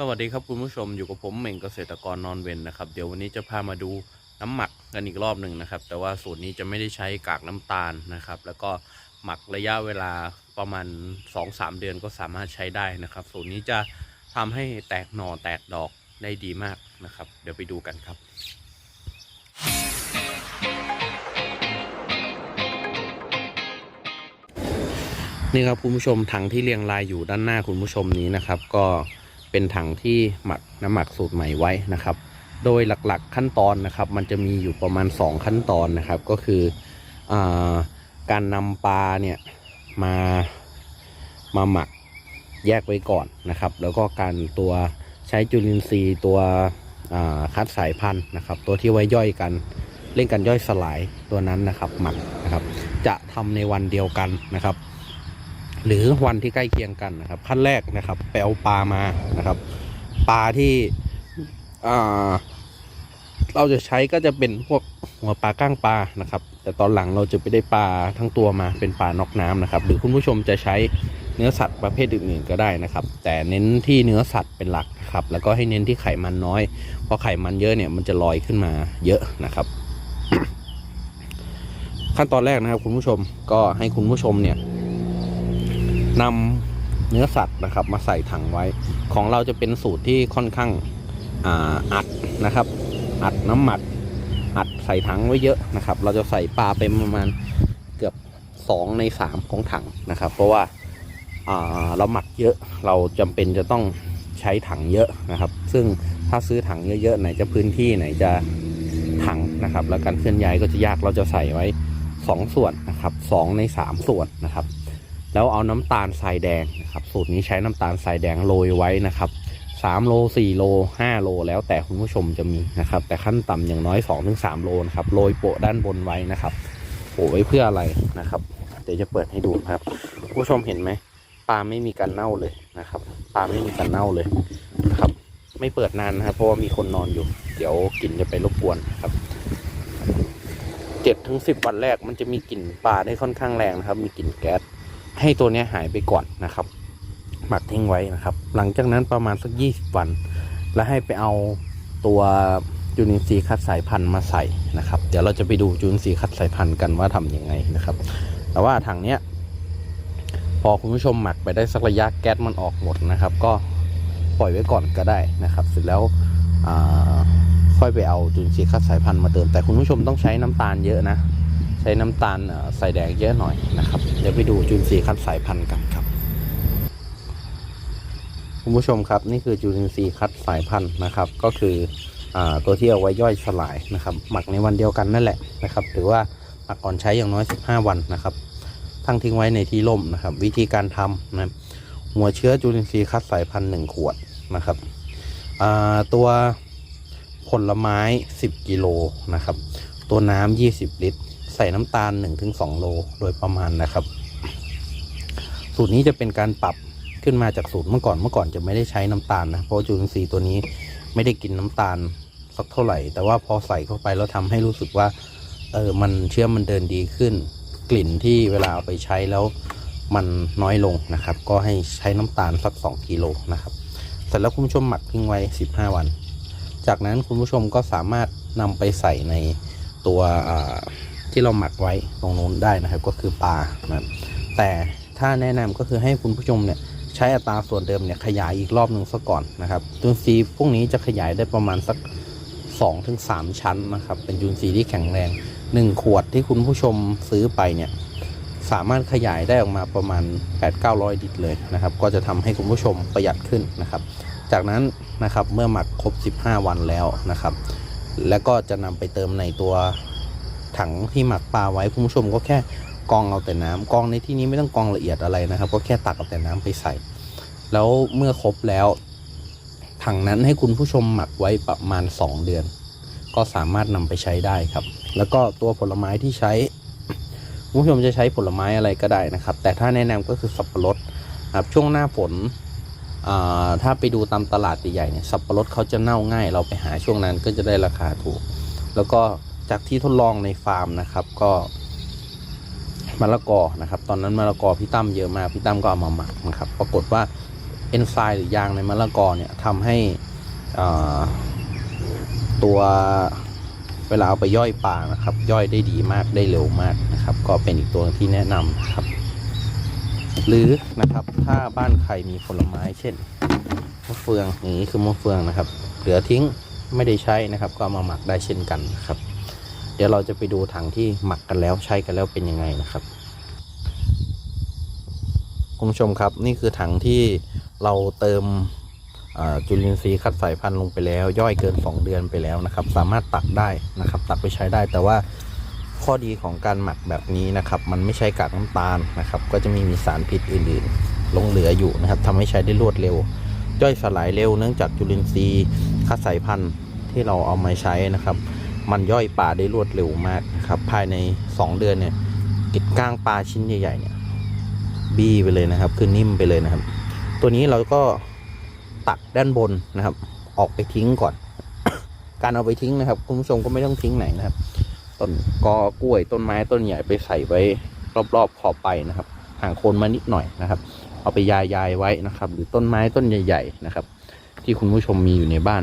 สวัสดีครับคุณผู้ชมอยู่กับผมเหม่งเกษตรกรนอนเวนนะครับเดี๋ยววันนี้จะพามาดูน้ำหมักกันอีกรอบหนึ่งนะครับ แต่ว่าสูตรนี้จะไม่ได้ใช้กากน้ำตาลนะครับ แล้วก็หมักระยะเวลาประมาณ 2-3 เดือนก็สามารถใช้ได้นะครับ สูตรนี้จะทำให้แตกหน่อแตกดอกได้ดีมากนะครับ เดี๋ยวไปดูกันครับนี่ครับคุณผู้ชมถังที่เรียงรายอยู่ด้านหน้าคุณผู้ชมนี้นะครับ ก็ เป็นถังที่หมักน้ำหมักสูตรใหม่ไว้นะครับ โดยหลักๆขั้นตอนนะครับ มันจะมีอยู่ประมาณ 2 ขั้นตอนนะครับ ก็คืออการนำปลาเนี่ยมามาหมักแยกไว้ก่อนนะครับ แล้วก็การตัวใช้จุลินทรีย์ตัวคัดสายพันธุ์นะครับ ตัวที่ไว้ย่อยกันเร่งกันย่อยสลายตัวนั้นนะครับหมักนะครับ จะทำในวันเดียวกันนะครับ หรือวันที่ใกล้เคียงกันนะครับ ขั้นแรกนะครับไปเอาปลามานะครับ ปลาที่เราจะใช้ก็จะเป็นพวกหัวปลาก้างปลานะครับ แต่ตอนหลังเราจะไปได้ปลาทั้งตัวมาเป็นปลานอกน้ำนะครับ หรือคุณผู้ชมจะใช้เนื้อสัตว์ประเภทอื่นๆก็ได้นะครับ แต่เน้นที่เนื้อสัตว์เป็นหลักครับ แล้วก็ให้เน้นที่ไขมันน้อย เพราะไขมันเยอะเนี่ยมันจะลอยขึ้นมาเยอะนะครับ ขั้นตอนแรกนะครับคุณผู้ชมก็ให้คุณผู้ชมเนี่ย นำเนื้อสัตว์นะครับ มาใส่ถังไว้ ของเราจะเป็นสูตรที่ค่อนข้างอาอัดนะครับ อัดน้ำหมัก อัดใส่ถังไว้เยอะนะครับ เราจะใส่ปลาไปประมาณเกือบ 2 ใน 3 ของถังนะครับ เพราะว่าอ่าเราหมักเยอะเราจำเป็นจะต้องใช้ถังเยอะนะครับ ซึ่งถ้าซื้อถังเยอะๆไหนจะพื้นที่ไหนจะถังนะครับ แล้วการเคลื่อนย้ายก็จะยากเราจะใส่ไว้ 2 ส่วนนะครับ2ใน 3 ส่วนนะครับ แล้วเอาน้ำตาลทรายแดงนะครับสูตรนี้ใช้น้ำตาลทรายแดงโรยไว้นะครับ3โล4โล5โลแล้วแต่คุณผู้ชมจะมีนะครับ แต่ขั้นต่ำอย่างน้อย2-3โลนะครับโรยโปะด้านบนไว้นะครับโปะไว้เพื่ออะไรนะครับ เดี๋ยวจะเปิดให้ดูครับผู้ชมเห็นไหมปลาไม่มีการเน่าเลยนะครับปลาไม่มีการเน่าเลยนะครับ ไม่เปิดนานนะครับ เพราะว่ามีคนนอนอยู่ เดี๋ยวกลิ่นจะไปรบกวนครับเจ็ดถึงสิบวันแรกมันจะมีกลิ่นปลาได้ค่อนข้างแรงนะครับ มีกลิ่นแก๊ส ให้ตัวนี้หายไปก่อนนะครับ หมักทิ้งไว้นะครับ หลังจากนั้นประมาณสักยี่สิบวัน แล้วให้ไปเอาตัวจุลินทรีย์คัดสายพันธุ์มาใส่นะครับ เดี๋ยวเราจะไปดูจุลินทรีย์คัดสายพันธุ์กันว่าทํำยังไงนะครับ แต่ว่าถังเนี้ยพอคุณผู้ชมหมักไปได้สักระยะแก๊สมันออกหมดนะครับ ก็ปล่อยไว้ก่อนก็ได้นะครับ เสร็จแล้วค่อยไปเอาจุลินทรีย์คัดสายพันธุ์มาเติมแต่คุณผู้ชมต้องใช้น้ำตาลเยอะนะ ใช้น้ำตาลใส่แดงเยอะหน่อยนะครับ เดี๋ยวไปดูจุลินทรีย์คัดสายพันธุ์กันครับคุณผู้ชมครับ นี่คือจุลินทรีย์คัดสายพันธุ์นะครับ ก็คืออตัวที่เอาไว้ย่อยสลายนะครับ หมักในวันเดียวกันนั่นแหละนะครับ หรือว่าหมักก่อนใช้อย่างน้อย 15 วันนะครับทั้งทิ้งไว้ในที่ร่มนะครับ วิธีการทำนะหัวเชื้อจุลินทรีย์คัดสายพันธุ์หนึ่งขวดนะครับตัวผลไม้ 10 กิโลนะครับ ตัวน้ำ20 ลิตร ใส่น้ำตาล 1-2 โลโดยประมาณนะครับ สูตรนี้จะเป็นการปรับขึ้นมาจากสูตรเมื่อก่อนเมื่อก่อนจะไม่ได้ใช้น้ำตาลนะเพราะจุลินทรีย์ตัวนี้ไม่ได้กินน้ำตาลสักเท่าไหร่ แต่ว่าพอใส่เข้าไปแล้วทำให้รู้สึกว่าเออมันเชื่อมมันเดินดีขึ้น กลิ่นที่เวลาเอาไปใช้แล้วมันน้อยลงนะครับ ก็ให้ใช้น้ำตาลสัก 2กิโลนะครับเสร็จแล้วคุณผู้ชมหมักทิ้งไว้ 15 วัน จากนั้นคุณผู้ชมก็สามารถนำไปใส่ในตัว ที่เราหมักไว้ตรงนู้นได้นะครับ ก็คือปลานะครับแต่ถ้าแนะนำก็คือให้คุณผู้ชมเนี่ยใช้อัตราส่วนเดิมเนี่ยขยายอีกรอบหนึ่งซะก่อนนะครับจุลทรีพวกนี้จะขยายได้ประมาณสัก2-3 ชั้นนะครับ เป็นจุลทรีที่แข็งแรง 1 ขวดที่คุณผู้ชมซื้อไปเนี่ยสามารถขยายได้ออกมาประมาณ 8-900 ลิตรเลยนะครับ ก็จะทำให้คุณผู้ชมประหยัดขึ้นนะครับ จากนั้นนะครับเมื่อหมักครบ 15 วันแล้วนะครับ แล้วก็จะนำไปเติมในตัว ถังที่หมักปลาไว้คุณผู้ชมก็แค่กองเอาแต่น้ำกองในที่นี้ไม่ต้องกองละเอียดอะไรนะครับ ก็แค่ตักเอาแต่น้ำไปใส่ แล้วเมื่อครบแล้ว ถังนั้นให้คุณผู้ชมหมักไว้ประมาณ 2 เดือน ก็สามารถนำไปใช้ได้ครับ แล้วก็ตัวผลไม้ที่ใช้คุณผู้ชมจะใช้ผลไม้อะไรก็ได้นะครับ แต่ถ้าแนะนำก็คือสับปะรดครับช่วงหน้าฝนถ้าไปดูตามตลาดใหญ่ๆเนี่ยสับปะรดเขาจะเน่าง่าย เราไปหาช่วงนั้นก็จะได้ราคาถูก แล้วก็ จากที่ทดลองในฟาร์มนะครับ ก็มะละกอนะครับ ตอนนั้นมะละกอพี่ตั้มเยอะมากพี่ตั้มก็เอามาหมักนะครับ ปรากฏว่าเอนไซม์หรือยางในมะละกอเนี่ยทำให้ตัวเวลาเอาไปย่อยปลานะครับ ย่อยได้ดีมากได้เร็วมากนะครับ ก็เป็นอีกตัวที่แนะนำนะครับ หรือนะครับถ้าบ้านใครมีผลไม้เช่นมะเฟืองอย่างนี้คือมะเฟืองนะครับ เหลือทิ้งไม่ได้ใช้นะครับ ก็ามาหมักได้เช่นกันนะครับ เดี๋ยวเราจะไปดูถังที่หมักกันแล้วใช้กันแล้วเป็นยังไงนะครับคุณผู้ชมครับนี่คือถังที่เราเติมจุลินทรีย์คัดสายพันธุ์ลงไปแล้ว ย่อยเกิน 2 เดือนไปแล้วนะครับ สามารถตักได้นะครับ ตักไปใช้ได้แต่ว่าข้อดีของการหมักแบบนี้นะครับ มันไม่ใช่กากน้ำตาลนะครับ ก็จะไมีมีสารพิษอื่นๆ ลงเหลืออยู่นะครับทำให้ใช้ได้รวดเร็ว ย่อยสลายเร็วเนื่องจากจุลินทรีย์คัดสายพันธุ์ที่เราเอามาใช้นะครับ มันย่อยปลาได้รวดเร็วมากนะครับ ภายใน 2 เดือนเนี่ยกิดก้างปลาชิ้นใหญ่ๆเนี่ยบี้ไปเลยนะครับ คือนิ่มไปเลยนะครับ ตัวนี้เราก็ตักด้านบนนะครับ ออกไปทิ้งก่อน การเอาไปทิ้งนะครับคุณผู้ชมก็ไม่ต้องทิ้งไหนนะครับ ต้นกอกล้วยต้นไม้ต้นใหญ่ไปใส่ไว้รอบๆขอบไปนะครับห่างโคนมานิดหน่อยนะครับ เอาไปยายายๆไว้นะครับ หรือต้นไม้ต้นใหญ่ ๆ นะครับ ที่คุณผู้ชมมีอยู่ในบ้าน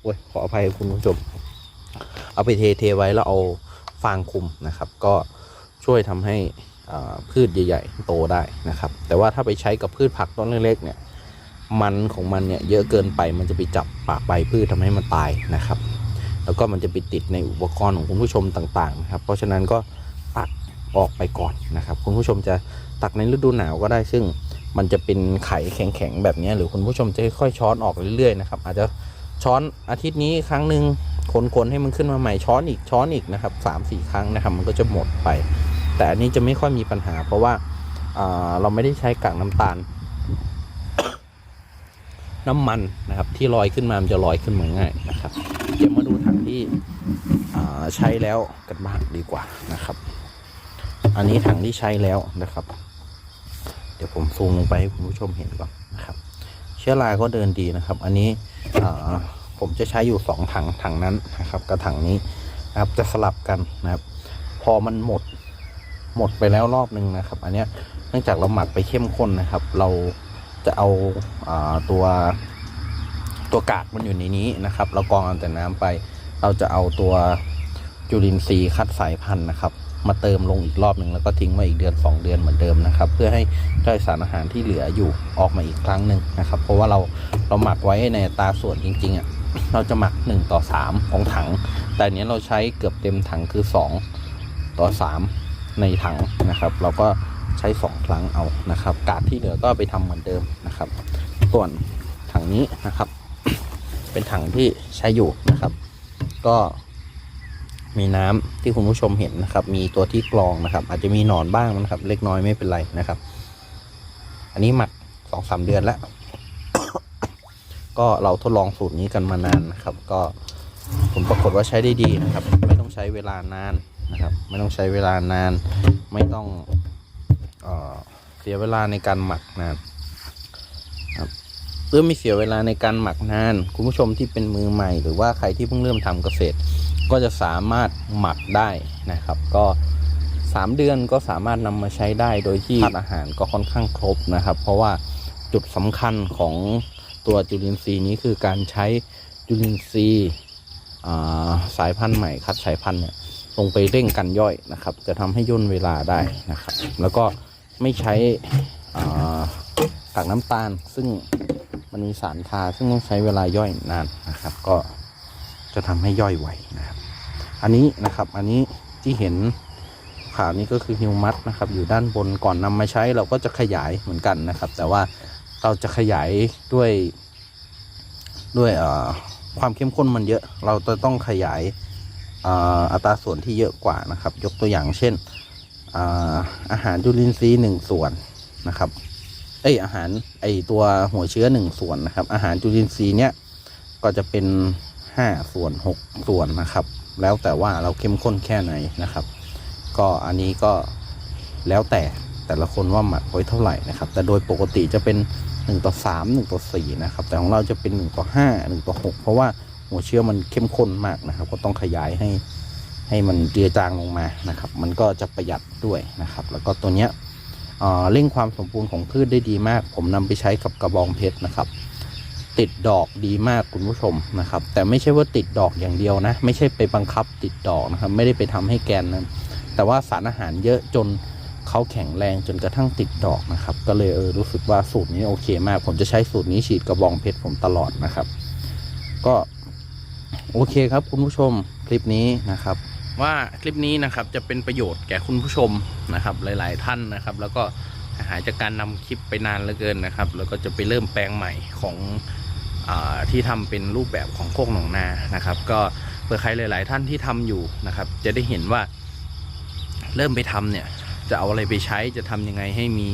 โอ้ยขออภัยคุณผู้ชม เอาไปเทเทไว้แล้วเอาฟางคุมนะครับ ก็ช่วยทำให้พืชใหญ่ ๆ โตได้นะครับ แต่ว่าถ้าไปใช้กับพืชผักต้นเล็กๆเนี่ยมันของมันเนี่ยเยอะเกินไปมันจะไปจับปากใบพืชทำให้มันตายนะครับ แล้วก็มันจะไปติดในอุปกรณ์ของคุณผู้ชมต่างๆนะครับ เพราะฉะนั้นก็ตักออกไปก่อนนะครับ คุณผู้ชมจะตักในฤดูหนาวก็ได้ซึ่งมันจะเป็นไข่แข็งๆแบบนี้หรือคุณผู้ชมจะค่อยๆช้อนออกเรื่อยๆนะครับอาจจะช้อนอาทิตย์นี้ครั้งหนึ่ง คนๆให้มันขึ้นมาใหม่ช้อนอีกช้อนอีกนะครับสามสี่ครั้งนะครับ มันก็จะหมดไป แต่อันนี้จะไม่ค่อยมีปัญหา เพราะว่าอ่าเราไม่ได้ใช้กากน้ำตาล น้ำมันนะครับ ที่ลอยขึ้นมามันจะลอยขึ้นมาง่ายนะครับ เดี๋ยวมาดูถังที่ใช้แล้วกันบ้างดีกว่านะครับ อันนี้ถังที่ใช้แล้วนะครับ เดี๋ยวผมซูมลงไปให้คุณผู้ชมเห็นก่อนนะครับ เชื้อราก็เดินดีนะครับ อันนี้อ่า ผมจะใช้อยู่สองถังถังนั้นนะครับกับถังนี้นะครับจะสลับกันนะครับ พอมันหมดหมดไปแล้วรอบหนึ่งนะครับ อันเนี้ยเนื่องจากเราหมักไปเข้มข้นนะครับ เราจะเอาอาตัวตัวกากมันอยู่ในนี้นะครับ เรากรองเอาแต่น้ำไป เราจะเอาตัวจุลินทรีย์คัดสายพันธุ์นะครับ มาเติมลงอีกรอบหนึ่งแล้วก็ทิ้งไว้อีกเดือน 2 เดือนเหมือนเดิมนะครับ เพื่อให้ได้สารอาหารที่เหลืออยู่ออกมาอีกครั้งหนึ่งนะครับ เพราะว่าเราเราหมักไว้ในตาส่วนจริงๆอะ เราจะหมัก 1 ต่อ 3 ของถัง แต่อันเนี้ยเราใช้เกือบเต็มถังคือ 2 ต่อ 3 ในถังนะครับ เราก็ใช้สองครั้งเอานะครับ กากที่เหลือก็ไปทำเหมือนเดิมนะครับ ส่วนถังนี้นะครับ เป็นถังที่ใช้อยู่นะครับ ก็มีน้ำที่คุณผู้ชมเห็นนะครับ มีตัวที่กรองนะครับ อาจจะมีหนอนบ้างนะครับ เล็กน้อยไม่เป็นไรนะครับ อันนี้หมักสองสามเดือนแล้ว ก็เราทดลองสูตรนี้กันมานานนะครับ ก็ผลปรากฏว่าใช้ได้ดีนะครับ ไม่ต้องใช้เวลานานนะครับ ไม่ต้องใช้เวลานาน ไม่ต้องเออเสียเวลาในการหมักนานครับเพื่อไม่เสียเวลาในการหมักนาน คุณผู้ชมที่เป็นมือใหม่ หรือว่าใครที่เพิ่งเริ่มทำเกษตร ก็จะสามารถหมักได้นะครับ ก็3เดือนก็สามารถนำมาใช้ได้โดยที่ธาตุอาหารก็ค่อนข้างครบนะครับ เพราะว่าจุดสำคัญของ ตัวจุลินทรีย์นี้คือการใช้จุลินทรีย์สายพันธุ์ใหม่คัดสายพันธุ์เนี่ยลงไปเร่งกันย่อยนะครับ จะทำให้ย่นเวลาได้นะครับ แล้วก็ไม่ใช้กากน้ำตาล ซึ่งมันมีสารทาซึ่งต้องใช้เวลาย่อยนานนะครับ ก็จะทำให้ย่อยไวนะครับ อันนี้นะครับอันนี้ที่เห็นขาวนี้ก็คือฮิวมัสนะครับอยู่ด้านบนก่อนนำมาใช้เราก็จะขยายเหมือนกันนะครับ แต่ว่า เราจะขยายด้วยด้วยความเข้มข้นมันเยอะ เราจะต้องขยายอัตราส่วนที่เยอะกว่านะครับ ยกตัวอย่างเช่นอาอาหารจุลินทรีย์หนึ่งส่วนนะครับเอ้ยอาหารไอตัวหัวเชื้อหนึ่งส่วนนะครับ อาหารจุลินทรีย์เนี้ยก็จะเป็นห้าส่วนหกส่วนนะครับ แล้วแต่ว่าเราเข้มข้นแค่ไหนนะครับ ก็อันนี้ก็แล้วแต่แต่ละคนว่าหมักไว้เท่าไหร่นะครับ แต่โดยปกติจะเป็น 1ต่อ3 1ต่อ4นะครับแต่ของเราจะเป็น1ต่อ5 1ต่อ6 เพราะว่าหัวเชื้อมันเข้มข้นมากนะครับ ก็ต้องขยายให้ให้มันเจือจางลงมานะครับ มันก็จะประหยัดด้วยนะครับ แล้วก็ตัวเนี้ยเอ่อเร่งความสมบูรณ์ของพืชได้ดีมาก ผมนำไปใช้กับกระบองเพชรนะครับ ติดดอกดีมากคุณผู้ชมนะครับ แต่ไม่ใช่ว่าติดดอกอย่างเดียวนะ ไม่ใช่ไปบังคับติดดอกนะครับ ไม่ได้ไปทำให้แกนนั้นแต่ว่าสารอาหารเยอะจน เขาแข็งแรงจนกระทั่งติดดอกนะครับ ก็เลยเออรู้สึกว่าสูตรนี้โอเคมาก ผมจะใช้สูตรนี้ฉีดกระบองเพชรผมตลอดนะครับ ก็โอเคครับคุณผู้ชมคลิปนี้นะครับ ว่าคลิปนี้นะครับจะเป็นประโยชน์แก่คุณผู้ชมนะครับ หลาย ๆ ท่านนะครับ แล้วก็หายจากการนำคลิปไปนานเหลือเกินนะครับ แล้วก็จะไปเริ่มแปลงใหม่ของอที่ทำเป็นรูปแบบของโคกหนองนานะครับ ก็เผื่อใครหลาย ๆ ท่านที่ทำอยู่นะครับ จะได้เห็นว่าเริ่มไปทำเนี่ย จะเอาอะไรไปใช้จะทำยังไงให้มี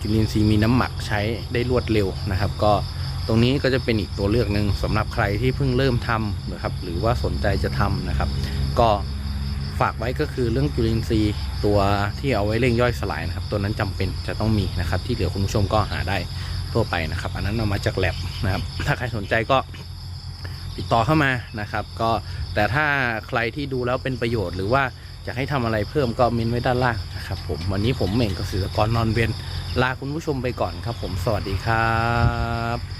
จุลินทรีย์มีน้ำหมักใช้ได้รวดเร็วนะครับ ก็ตรงนี้ก็จะเป็นอีกตัวเลือกหนึ่งสำหรับใครที่เพิ่งเริ่มทำนะครับ หรือว่าสนใจจะทำนะครับ ก็ฝากไว้ก็คือเรื่องจุลินทรีย์ตัวที่เอาไว้เร่งย่อยสลายนะครับ ตัวนั้นจำเป็นจะต้องมีนะครับ ที่เหลือคุณผู้ชมก็หาได้ทั่วไปนะครับ อันนั้นเอามาจากแลบนะครับ ถ้าใครสนใจก็ติดต่อเข้ามานะครับ ก็แต่ถ้าใครที่ดูแล้วเป็นประโยชน์หรือว่า อยากให้ทำอะไรเพิ่มก็เมนไว้ด้านล่างนะครับผมวันนี้ผมเหม่งกสิกรนอนเวียนลาคุณผู้ชมไปก่อนครับ ผมสวัสดีครับ